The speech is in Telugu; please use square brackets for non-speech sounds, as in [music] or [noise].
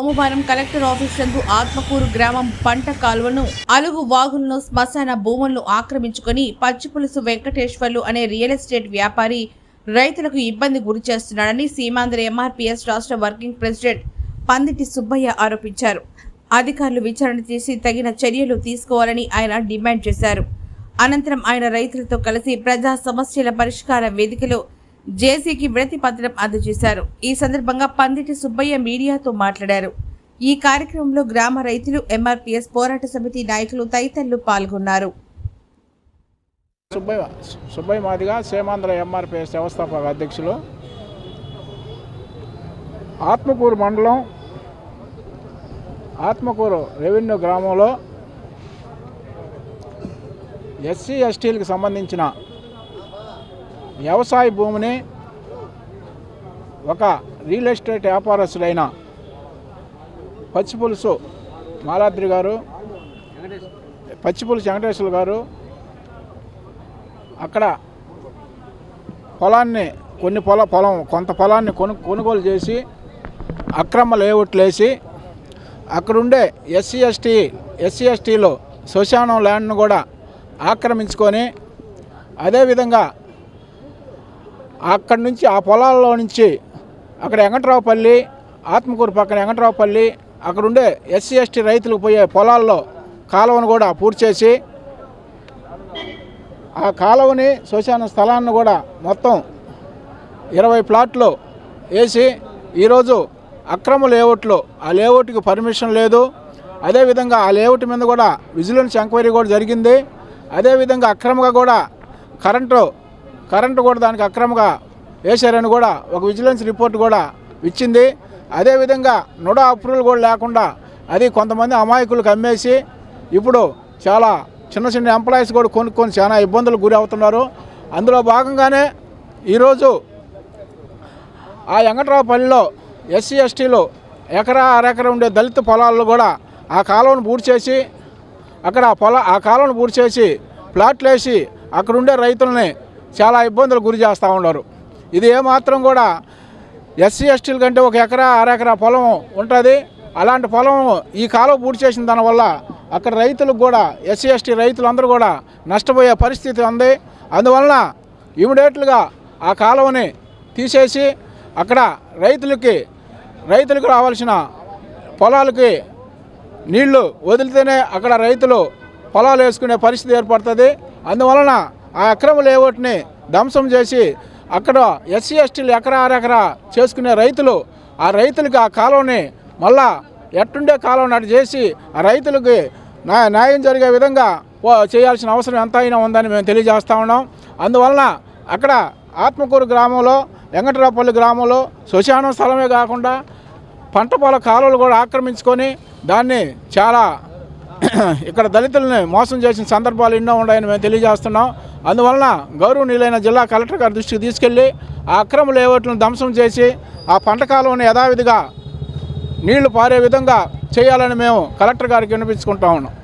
సోమవారం కలెక్టర్ ఆఫీస్ నందు ఆత్మకూరు గ్రామం పంట కాలువను అలుగు వాగులను శ్మశాన భూములను ఆక్రమించుకొని పచ్చిపులుసు వెంకటేశ్వర్లు అనే రియల్ ఎస్టేట్ వ్యాపారి రైతులకు ఇబ్బంది గురి చేస్తున్నాడని సీమాంధ్ర ఎంఆర్పీఎస్ రాష్ట్ర వర్కింగ్ ప్రెసిడెంట్ పందిటి సుబ్బయ్య ఆరోపించారు. అధికారులు విచారణ చేసి తగిన చర్యలు తీసుకోవాలని ఆయన డిమాండ్ చేశారు. అనంతరం ఆయన రైతులతో కలిసి ప్రజా సమస్యల పరిష్కార వేదికలో జేసీకి విడతి పత్రం అందజేశారు. ఈ సందర్భంగా పందిటి సుబ్బయ్య మీడియాతో మాట్లాడారు. ఈ కార్యక్రమంలో గ్రామ రైతులు ఎంఆర్పిఎస్ పోరాట సమితి నాయకులు తదితరులు పాల్గొన్నారు. సుబ్బయ్య సుబ్బయ్య మాదిగా సేమాంధ్ర ఎంఆర్పిఎస్ వ్యవస్థాపక అధ్యక్షులు. ఆత్మకూరు మండలం ఆత్మకూరు రెవెన్యూ గ్రామంలో ఎస్సీ ఎస్టీలకు సంబంధించిన వ్యవసాయ భూమిని ఒక రియల్ ఎస్టేట్ వ్యాపారస్తుడైన పచ్చిపులుసు మాలాద్రి గారు పచ్చిపులుసు వెంకటేశ్వర గారు అక్కడ పొలాన్ని కొన్ని పొల పొలం కొంత పొలాన్ని కొను కొనుగోలు చేసి అక్రమ లేఅవుట్లు వేసి అక్కడుండే ఎస్సీ ఎస్టీ ఎస్సీ ఎస్టీలో శ్మశానం ల్యాండ్ను కూడా ఆక్రమించుకొని అదేవిధంగా అక్కడి నుంచి ఆ పొలాల్లో నుంచి అక్కడ వెంకట్రావుపల్లి ఆత్మకూరు పక్కన వెంకట్రావుపల్లి అక్కడుండే ఎస్సీ ఎస్టీ రైతులకు పోయే పొలాల్లో కాలువను కూడా పూర్తి చేసి ఆ కాలువని శ్మశాన స్థలాన్ని కూడా మొత్తం ఇరవై ప్లాట్లు వేసి ఈరోజు అక్రమ లేఅవుట్లో ఆ లేఅవుట్కి పర్మిషన్ లేదు. అదేవిధంగా ఆ లేఅవుట్ మీద కూడా విజిలెన్స్ ఎంక్వైరీ కూడా జరిగింది. అదేవిధంగా అక్రమంగా కూడా కరెంటు కరెంటు కూడా దానికి అక్రమంగా వేశారని కూడా ఒక విజిలెన్స్ రిపోర్ట్ కూడా ఇచ్చింది. అదేవిధంగా నుడా అప్రూవల్ కూడా లేకుండా అది కొంతమంది అమాయకులకు అమ్మేసి ఇప్పుడు చాలా చిన్న చిన్న ఎంప్లాయీస్ కూడా కొనుక్కొని చాలా ఇబ్బందులకు గురి అవుతున్నారు. అందులో భాగంగానే ఈరోజు ఆ వెంకట్రావుపల్లిలో ఎస్సీ ఎస్టీలు ఎకరా అరెకరా ఉండే దళిత పొలాల్లో కూడా ఆ కాలువను పూర్తి చేసి అక్కడ పొల ఆ కాలువను పూర్తి చేసి ప్లాట్లు వేసి అక్కడుండే రైతులని చాలా ఇబ్బందులు గురి చేస్తూ ఉన్నారు. ఇది ఏమాత్రం కూడా ఎస్సీ ఎస్టీల కంటే ఒక ఎకరా అరెకరా పొలం ఉంటుంది. అలాంటి పొలం ఈ కాలువ పూర్తి చేసిన దానివల్ల అక్కడ రైతులకు కూడా ఎస్సీ ఎస్టీ రైతులందరూ కూడా నష్టపోయే పరిస్థితి ఉంది. అందువలన ఇమీడియట్లుగా ఆ కాలువని తీసేసి అక్కడ రైతులకి రైతులకు రావాల్సిన పొలాలకి నీళ్ళు వదిలితేనే అక్కడ రైతులు పొలాలు వేసుకునే పరిస్థితి ఏర్పడుతుంది. అందువలన ఆ అక్రమ లేఅవుట్ని ధ్వంసం చేసి అక్కడ ఎస్సీ ఎస్టీలు ఎకరా అరెకరా చేసుకునే రైతులు ఆ రైతులకి ఆ కాలువని మళ్ళా ఎట్టుండే కాలం అటు చేసి ఆ రైతులకి న్యాయ న్యాయం జరిగే విధంగా చేయాల్సిన అవసరం ఎంతైనా ఉందని మేము తెలియజేస్తా ఉన్నాం. అందువలన అక్కడ ఆత్మకూరు గ్రామంలో వెంకటరాపల్లి గ్రామంలో శ్మశానం స్థలమే కాకుండా పంట పొల కాలువలు కూడా ఆక్రమించుకొని దాన్ని చాలా [clears throat] ఇక్కడ దళితుల్ని మోసం చేసిన సందర్భాలు ఎన్నో ఉన్నాయని మేము తెలియజేస్తున్నాం. అందువలన గౌరవనీయులైన జిల్లా కలెక్టర్ గారి దృష్టికి తీసుకెళ్ళి ఆ అక్రమ లేఅవుట్లను ధ్వంసం చేసి ఆ పంట కాలువను యథావిధిగా నీళ్ళు పారే విధంగా చేయాలని మేము కలెక్టర్ గారికి వినిపించుకుంటా ఉన్నాం.